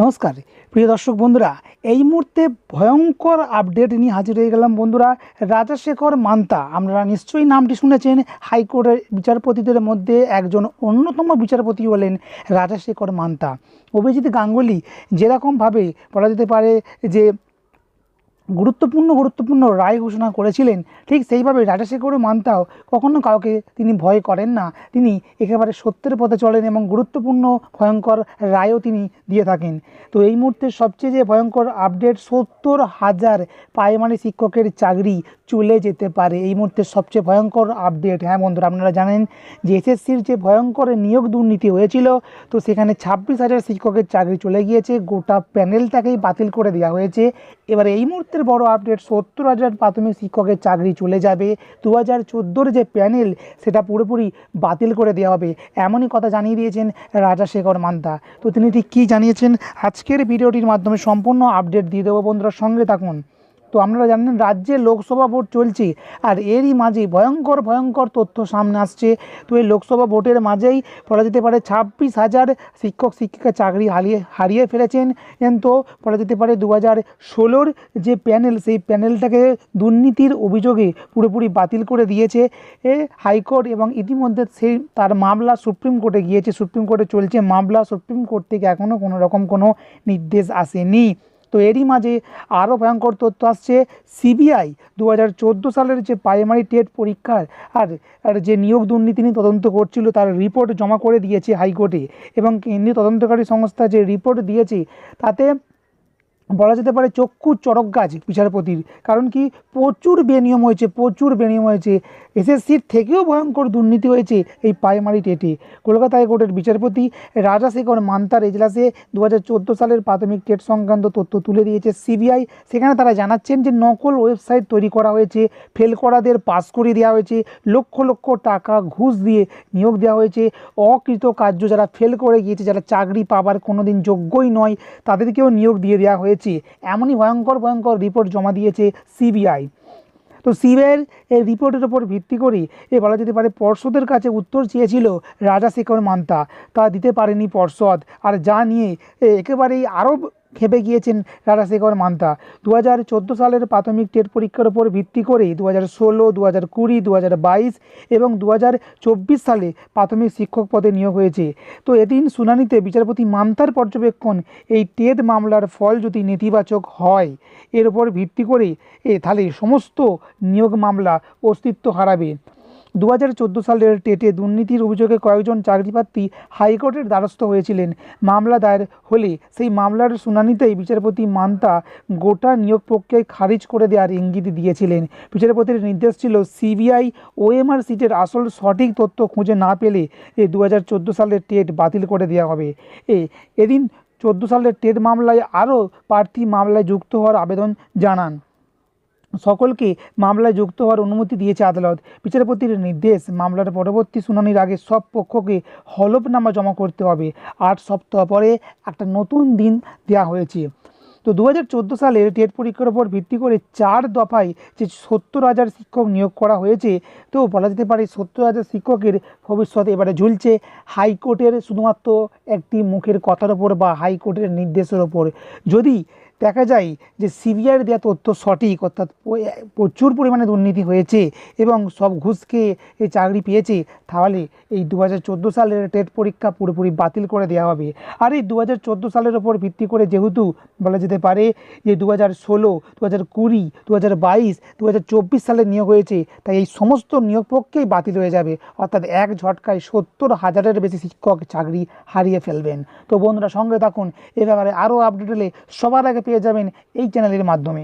নমস্কার। প্রিয় দর্শক বন্ধুরা, এই মুহূর্তে ভয়ঙ্কর আপডেট নিয়ে হাজির হয়ে গেলাম বন্ধুরা রাজাশেখর মান্তা। আপনারা নিশ্চয়ই নামটি শুনেছেন, হাইকোর্টের বিচারপতিদের মধ্যে একজন অন্যতম বিচারপতি হলেন রাজাশেখর মান্তা। অভিজিৎ গাঙ্গুলি, যেরকমভাবে বলা যেতে পারে যে গুরুত্বপূর্ণ গুরুত্বপূর্ণ রায় ঘোষণা করেছিলেন। ঠিক সেইভাবে রাজাশেখর মান্তাও কখনো কাউকে তিনি ভয় করেন না। তিনি একেবারে সত্যের পথে চলেন এবং গুরুত্বপূর্ণ, ভয়ঙ্কর রায়ও তিনি দিয়ে থাকেন। তো এই মুহূর্তে সবচেয়ে যে ভয়ঙ্কর আপডেট সত্তর হাজার প্রাইমারি শিক্ষকের চাকরি চলে যেতে পারে। এই মুহূর্তে সবচেয়ে ভয়ঙ্কর আপডেট হ্যাঁ বন্ধুরা, আপনারা জানেন যে এসএসসির যে ভয়ঙ্কর নিয়োগ দুর্নীতি হয়েছিল, তো সেখানে ছাব্বিশ হাজার শিক্ষকের চাকরি চলে গিয়েছে। গোটা প্যানেলটাকেই বাতিল করে দেওয়া হয়েছে। এবার এই মুহূর্তের বড় আপডেট সত্তর হাজার প্রাথমিক শিক্ষকের চাকরি চলে যাবে। দু হাজার চোদ্দোর যে প্যানেল, সেটা পুরোপুরি বাতিল করে দেওয়া হবে। এমনই কথা জানিয়ে দিয়েছেন রাজাশেখর মান্তা তো তিনি ঠিক কী জানিয়েছেন? আজকের ভিডিওটির মাধ্যমে সম্পূর্ণ আপডেট দিয়ে দেবো বন্ধুরা। সঙ্গে থাকুন। তো আপনারা জানেন রাজ্যে লোকসভা ভোট চলছে আর এরই মাঝে ভয়ঙ্কর ভয়ঙ্কর তথ্য সামনে আসছে। তো এই লোকসভা ভোটের মাঝেই বলা যেতে পারে ছাব্বিশ হাজার শিক্ষক, শিক্ষিকা চাকরি হারিয়ে হারিয়ে ফেলেছেন। কিন্তু বলা যেতে পারে দু হাজার ষোলোর যে প্যানেল, সেই প্যানেলটাকে দুর্নীতির অভিযোগে পুরোপুরি বাতিল করে দিয়েছে। এ হাইকোর্ট এবং ইতিমধ্যে সেই, তার মামলা সুপ্রিম কোর্টে গিয়েছে। সুপ্রিম কোর্টে চলছে মামলা। সুপ্রিম কোর্ট থেকে এখনও কোনো রকম কোনো নির্দেশ আসেনি। তো এরই মাঝে আরও ভয়ঙ্কর তথ্য আসছে। সিবিআই দু হাজার চোদ্দ সালের যে প্রাইমারি টেট পরীক্ষার আর আর যে নিয়োগ দুর্নীতি নিয়ে তদন্ত করছিল তার রিপোর্ট জমা করে দিয়েছে হাইকোর্টে এবং কেন্দ্রীয় তদন্তকারী সংস্থা যে রিপোর্ট দিয়েছে তাতে বলা যেতে পারে চক্ষু চড়ক গাছ বিচারপতির। কারণ কি? প্রচুর বেনিয়ম হয়েছে, প্রচুর বেনিয়ম হয়েছে। এসএসসির থেকেও ভয়ঙ্কর দুর্নীতি হয়েছে এই প্রাইমারি টেটে। কলকাতা হাইকোর্টের বিচারপতি রাজাশেখর মান্তার এজলাসে দু হাজার চোদ্দ সালের প্রাথমিক টেট সংক্রান্ত তথ্য তুলে দিয়েছে সিবিআই। সেখানে তারা জানাচ্ছেন যে নকল ওয়েবসাইট তৈরি করা হয়েছে, ফেল করাদের পাস করিয়ে দেওয়া হয়েছে, লক্ষ লক্ষ টাকা ঘুষ দিয়ে নিয়োগ দেওয়া হয়েছে। অকৃত কার্য যারা ফেল করে গিয়েছে, যারা চাকরি পাবার কোনো দিন যোগ্যই নয়, তাদেরকেও নিয়োগ দিয়ে দেওয়া হয়েছে। এমনই ভয়ঙ্কর ভয়ঙ্কর রিপোর্ট জমা দিয়েছে সিবিআই তো সিবিআইয়ের এই রিপোর্টের ওপর ভিত্তি করে এ বলা যেতে পারে পর্ষদের কাছে উত্তর চেয়েছিল রাজা শেখর মান্তা। তা দিতে পারেনি পর্ষদ। আর যা নিয়ে একেবারেই আরও খেপে গিয়েছেন রাজাশেখর মান্তা। দু হাজার চোদ্দ সালের প্রাথমিক টেট পরীক্ষার উপর ভিত্তি করে দু হাজার ষোলো দু হাজার কুড়ি দু হাজার বাইশ এবং দু হাজার চব্বিশ সালে প্রাথমিক শিক্ষক পদে নিয়োগ হয়েছে। তো এদিন শুনানিতে বিচারপতি মান্তার পর্যবেক্ষণ এই টেট মামলার ফল যদি নেতিবাচক হয়, এর উপর ভিত্তি করে এ তাহলে সমস্ত নিয়োগ মামলা অস্তিত্ব হারাবে। দু হাজার চোদ্দ সালের টেটে দুর্নীতির অভিযোগে কয়েকজন চাকরিপ্রার্থী হাইকোর্টের দ্বারস্থ হয়েছিলেন। মামলা দায়ের হলে সেই মামলার শুনানিতেই বিচারপতি মান্তা গোটা নিয়োগ প্রক্রিয়ায় খারিজ করে দেওয়ার ইঙ্গিত দিয়েছিলেন। বিচারপতির নির্দেশ ছিল সিবিআই ওএমআর সিটের আসল সঠিক তথ্য খুঁজে না পেলে এ দু হাজার চোদ্দ সালের টেট বাতিল করে দেওয়া হবে। এ, এদিন চোদ্দ সালের টেট মামলায় আরও প্রার্থী মামলায় যুক্ত হওয়ার আবেদন জানান। সকলকে মামলায় যুক্ত হওয়ার অনুমতি দিয়েছে আদালত। বিচারপতির নির্দেশ, মামলার পরবর্তী শুনানির আগে সব পক্ষকে হলফনামা জমা করতে হবে। আট সপ্তাহ পরে একটা নতুন দিন দেওয়া হয়েছে। তো দু হাজার চোদ্দ সালের টেট পরীক্ষার উপর ভিত্তি করে চার দফায় যে সত্তর হাজার শিক্ষক নিয়োগ করা হয়েছে, তো বলা যেতে পারে সত্তর হাজার শিক্ষকের ভবিষ্যৎ এবারে ঝুলছে। হাইকোর্টের শুধুমাত্র একটি মুখের কথার ওপর বা হাইকোর্টের নির্দেশের ওপর যদি দেখা যায় যে সিবিআইয়ের দেওয়া তথ্য সঠিক, অর্থাৎ প্রচুর পরিমাণে দুর্নীতি হয়েছে এবং সব ঘুষকে এই চাকরি পেয়েছে, তাহলে এই দু হাজার চোদ্দ সালের টেট পরীক্ষা পুরোপুরি বাতিল করে দেওয়া হবে। আর এই দু হাজার চোদ্দ সালের ওপর ভিত্তি করে যেহেতু বলা যেতে পারে যে দু হাজার ষোলো দু হাজার কুড়ি দু হাজার বাইশ দু হাজার চব্বিশ সালে নিয়োগ হয়েছে, তাই এই সমস্ত নিয়োগ পক্ষেই বাতিল হয়ে যাবে, অর্থাৎ এক ঝটকায় সত্তর হাজারের বেশি শিক্ষক চাকরি হারিয়ে ফেলবেন। তো বন্ধুরা সঙ্গে থাকুন, এ ব্যাপারে আরও আপডেট হলে সবার আগে পেয়ে যাবেন এই চ্যানেলের মাধ্যমে।